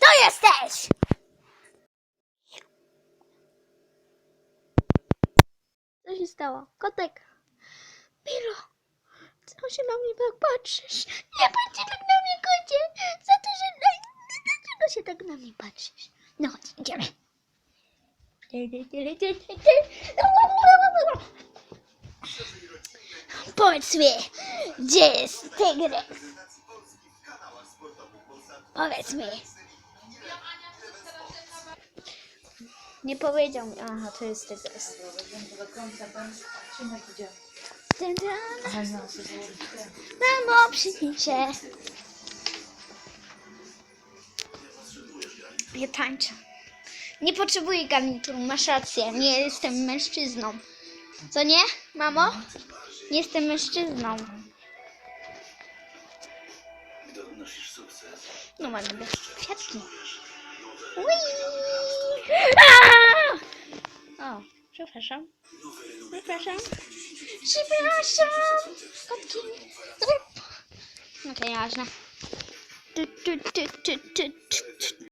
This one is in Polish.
To jesteś! Co się stało? Kotek! Milo! Co się na mnie tak patrzysz? Nie patrz tak na mnie, kocie! Za to, że... Dlaczego się tak na mnie patrzysz? No chodź, idziemy. Powiedz mi, gdzie jest tygrys? Powiedz mi. Nie powiedział mi. Aha, to jest dun. Mamo, przyjdzie. Ja tańczę. Nie potrzebuję garnituru, masz rację. Nie jestem mężczyzną. Co nie, mamo? Nie jestem mężczyzną. Gdy odnosisz sukces, No lubię kwiatki. Ui! Aaa! O, przepraszam. Przepraszam. Przepraszam. Kotki. Okej, okay, ważne. Tu, tu, tu, tu, tu, tu, tu.